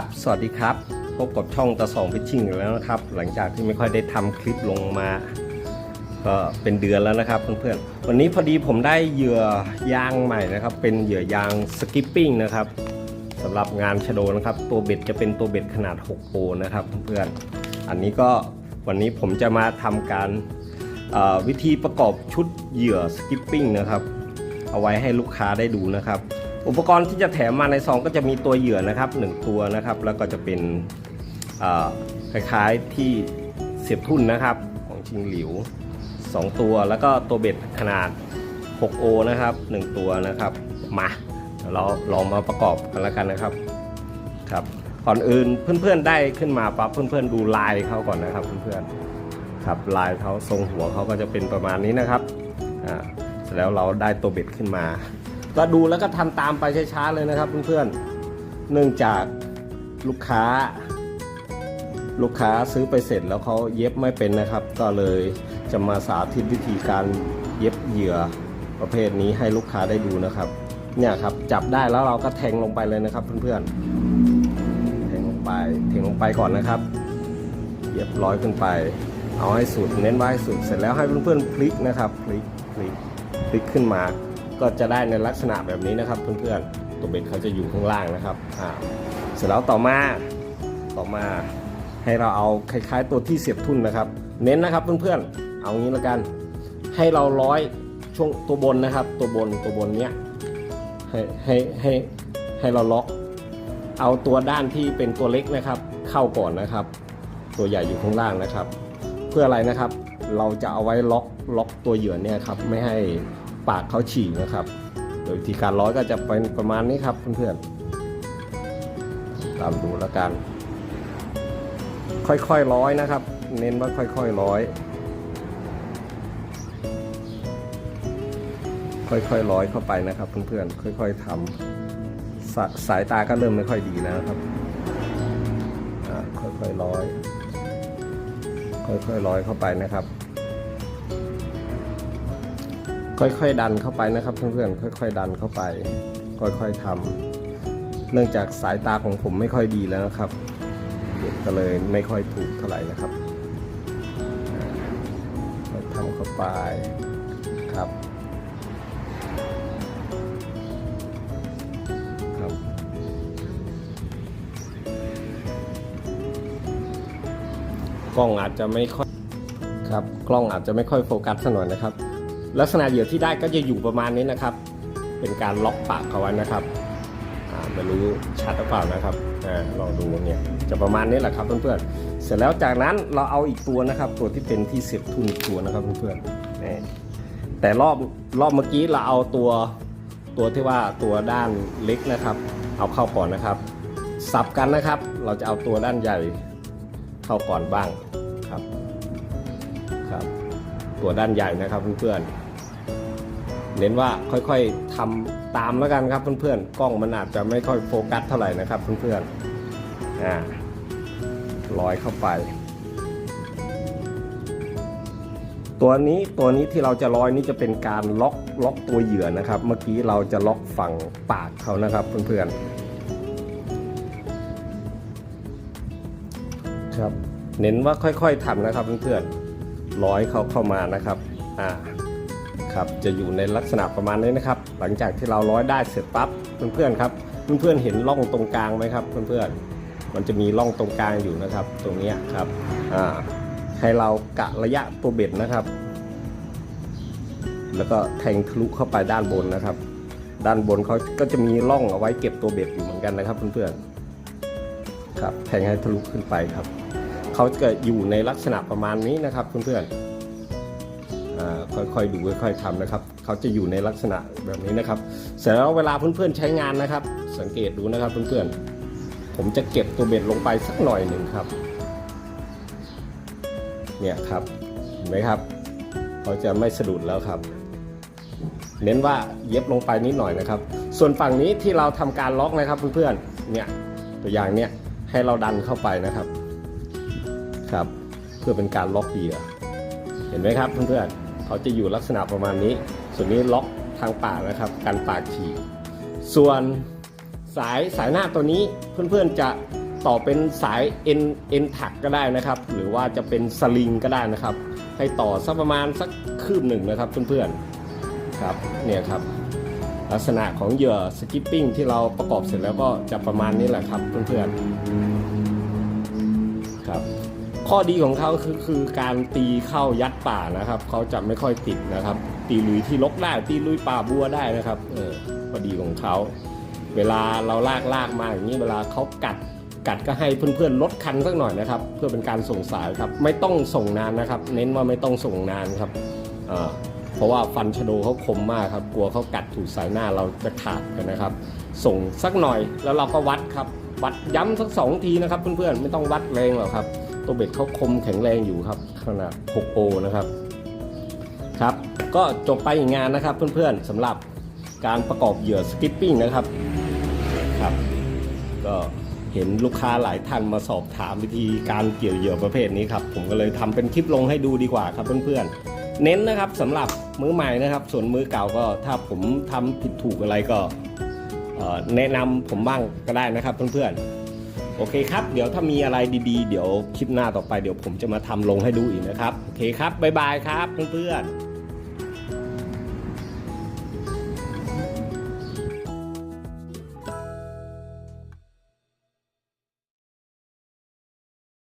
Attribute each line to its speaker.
Speaker 1: ครับ สวัสดีครับ พบกับช่องตะสองพิชชิ่งอีกแล้วนะครับ หลังจากที่ไม่ค่อยได้ทำคลิปลงมา ก็เป็นเดือนแล้วนะครับเพื่อนๆ วันนี้พอดีผมได้เหยื่อยางใหม่นะครับ เป็นเหยื่อยางสกิปปิ้งนะครับสำหรับงานชโดนะครับ ตัวเบ็ดจะเป็นตัวเบ็ดขนาด 6 โปนะครับเพื่อนๆ อันนี้ก็วันนี้ผมจะมาทำการวิธีประกอบชุดเหยื่อสกิปปิ้งนะครับ เอาไว้ให้ลูกค้าได้ดูนะครับ อุปกรณ์ที่จะแถมมาในซองก็จะมีตัวเหยื่อนะครับหนึ่งตัวนะครับ แล้วก็จะเป็นคล้ายๆที่เสียบทุ่นนะครับของชิงหลิว 2 ตัวแล้วก็ตัวเบ็ดขนาด 6O นะครับ 1 ตัวนะครับมาเราลองมาประกอบกันแล้วกันนะครับครับก่อนอื่นเพื่อนๆได้ขึ้นมาปั๊บเพื่อนๆดูลายเขาก่อนนะครับเพื่อนๆครับลายเขาทรงหัวเขาก็จะเป็นประมาณนี้นะครับอ่าแล้วเราได้ตัวเบ็ดขึ้นมา ก็ดูแล้วก็ทำตามไปช้าๆเลยนะครับเพื่อนๆเนื่องจากลูกค้า ลูกค้าซื้อไปเสร็จแล้วเขาเย็บไม่เป็นนะครับ ก็เลยจะมาสาธิตวิธีการเย็บเหยื่อประเภทนี้ให้ลูกค้าได้ดูนะครับ เนี่ยครับจับได้แล้วเราก็แทงลงไปเลยนะครับเพื่อนๆแทงลงไปแทงลงไปก่อนนะครับ เย็บร้อยขึ้นไป เอาให้สุดเน้นไว้ให้สุดเสร็จแล้วให้เพื่อนๆพลิกนะครับพลิกพลิกพลิกขึ้นมา ก็จะได้ในลักษณะแบบนี้นะครับ เพื่อนๆตัวเบ็ดเขาจะอยู่ข้างล่างนะครับอ่าเสร็จแล้วต่อมาต่อมาให้เราเอาคล้ายๆ ตัวที่เสียบทุ่นนะครับ เน้นนะครับเพื่อนๆเอางี้แล้วกัน ให้เราร้อยช่วงตัวบนนะครับ ตัวบนตัวบนเนี้ยให้ให้ให้ให้เราล็อก เอาตัวด้านที่เป็นตัวเล็กนะครับ เข้าก่อนนะครับ ตัวใหญ่อยู่ข้างล่างนะครับ เพื่ออะไรนะครับ เราจะเอาไว้ล็อกล็อกตัวเหยื่อเนี่ยครับไม่ให้ ปากเขาฉีกนะครับ โดยวิธีการร้อยก็จะเป็นประมาณนี้ครับเพื่อนๆตามดูแล้วกัน ค่อยๆร้อยนะครับ เน้นว่าค่อยๆร้อย ค่อยๆร้อยเข้าไปนะครับเพื่อนๆค่อย ๆทำสาสายตาก็เริ่มไม่ค่อยดีแล้วครับค่อยๆร้อย ค่อยๆร้อยเข้าไปนะครับ ค่อยๆดันเข้าไปนะครับเพื่อนๆค่อย ๆ ดันเข้าไป ค่อยๆทำเนื่องจากสายตาของผมไม่ค่อยดีแล้วนะครับก็เลยไม่ค่อยถูกเท่าไหร่นะครับทำเข้าไปครับครับกล้องอาจจะไม่ค่อยครับ กล้องอาจจะไม่ค่อยโฟกัสสักหน่อยนะครับ ลักษณะเหยื่อที่ได้ก็จะอยู่ประมาณนี้นะครับ เป็นการล็อกปากเขาไว้นะครับไม่รู้ชัดหรือเปล่านะครับอ่าลองดูเนี่ยจะประมาณนี้แหละครับเพื่อนๆเสร็จแล้วจากนั้นเราเอาอีกตัวนะครับ ตัวที่เป็นที่เสียบทุนตัวนะครับเพื่อนๆแต่รอบรอบเมื่อกี้เราเอาตัวตัวที่ว่าตัวด้านเล็กนะครับ เอาเข้าก่อนนะครับ สับกันนะครับ เราจะเอาตัวด้านใหญ่เข้าก่อนบ้างครับครับ ตัวด้านใหญ่นะครับเพื่อนๆ เน้นว่าค่อยๆทำตามแล้วกันครับเพื่อนๆกล้องมันอาจจะไม่ค่อยโฟกัสเท่าไหร่นะครับเพื่อนๆอ่าร้อยเข้าไป ตัวนี้ตัวนี้ที่เราจะร้อยนี่จะเป็นการล็อกล็อกตัวเหยื่อนะครับ เมื่อกี้เราจะล็อกฝั่งปากเขานะครับเพื่อนๆครับ เน้นว่าค่อยๆทำนะครับเพื่อนๆร้อยเขาเข้ามานะครับ อ่า ครับจะอยู่ในลักษณะประมาณนี้นะครับ หลังจากที่เราร้อยได้เสร็จปั๊บเพื่อนๆครับเพื่อนๆเห็นร่องตรงกลางไหมครับเพื่อนๆมันจะมีร่องตรงกลางอยู่นะครับ ตรงนี้ครับให้เรากะระยะตัวเบ็ดนะครับ แล้วก็แทงทะลุเข้าไปด้านบนนะครับ ด้านบนเขาก็จะมีร่องเอาไว้เก็บตัวเบ็ดอยู่เหมือนกันนะครับเพื่อนๆครับแทงให้ทะลุขึ้นไปครับเขาจะอยู่ในลักษณะประมาณนี้นะครับเพื่อนๆ ค่อยๆดูค่อยๆทำนะครับเขาจะอยู่ในลักษณะแบบนี้นะครับ เสร็จแล้วเวลาเพื่อนๆใช้งานนะครับ สังเกตดูนะครับเพื่อนๆผมจะเก็บตัวเบ็ดลงไปสักหน่อยหนึ่งครับ เนี่ยครับเห็นไหมครับเขาจะไม่สะดุดแล้วครับ เน้นว่าเย็บลงไปนิดหน่อยนะครับ ส่วนฝั่งนี้ที่เราทำการล็อกนะครับเพื่อนๆเนี่ยตัวอย่างเนี่ยให้เราดันเข้าไปนะครับครับ เพื่อเป็นการล็อกเหยื่อเห็นไหมครับเพื่อนๆ เขาจะอยู่ลักษณะประมาณนี้ ส่วนนี้ล็อกทางปากนะครับกันปากฉีกส่วนสายสายหน้าตัวนี้เพื่อนๆจะต่อเป็นสายเอ็นเอ็นถักก็ได้นะครับ หรือว่าจะเป็นสลิงก็ได้นะครับ ให้ต่อสักประมาณสักคืบหนึ่งนะครับเพื่อนๆครับเนี่ยครับ ลักษณะของเหยื่อสกิปปิ้งที่เราประกอบเสร็จแล้วก็จะประมาณนี้แหละครับเพื่อนๆ ข้อดีของเขาคือคือการตีเข้ายัดป่านะครับเขาจะไม่ค่อยติดนะครับ ตีลุยที่ลกได้ตีลุยป่าบัวได้นะครับเออข้อดีของเขาเวลาเราลากลากมาอย่างนี้เวลาเขากัดกัดก็ให้เพื่อนๆลดคันสักหน่อยนะครับ เพื่อเป็นการส่งสายครับ ไม่ต้องส่งนานนะครับ เน้นว่าไม่ต้องส่งนานครับเพราะว่าฟันชโดเขาคมมากครับกลัวเขากัดถูกสายหน้าเราจะขาดกันนะครับ ส่งสักหน่อยแล้วเราก็วัดครับ วัดย้ำสักสองทีนะครับ เพื่อนๆไม่ต้องวัดแรงหรอกครับ ตัวเบ็ดเขาคมแข็งแรงอยู่ครับ ขนาด 6 โอนะครับครับ ก็จบไปอีกงานนะครับเพื่อนๆสำหรับการประกอบเหยื่อสกิปปิ้งนะครับครับ ก็เห็นลูกค้าหลายท่านมาสอบถามวิธีการเกี่ยวเหยื่อประเภทนี้ครับ ผมก็เลยทำเป็นคลิปลงให้ดูดีกว่าครับเพื่อนๆ เน้นนะครับสำหรับมือใหม่นะครับ ส่วนมือเก่าก็ถ้าผมทำผิดถูกอะไรก็แนะนำผมบ้างก็ได้นะครับเพื่อนๆ โอเคครับ เดี๋ยวถ้ามีอะไรดีๆ เดี๋ยวคลิปหน้าต่อไปเดี๋ยวผมจะมาทำลงให้ดูอีกนะครับ โอเคครับ บ๊ายบายครับเพื่อนๆ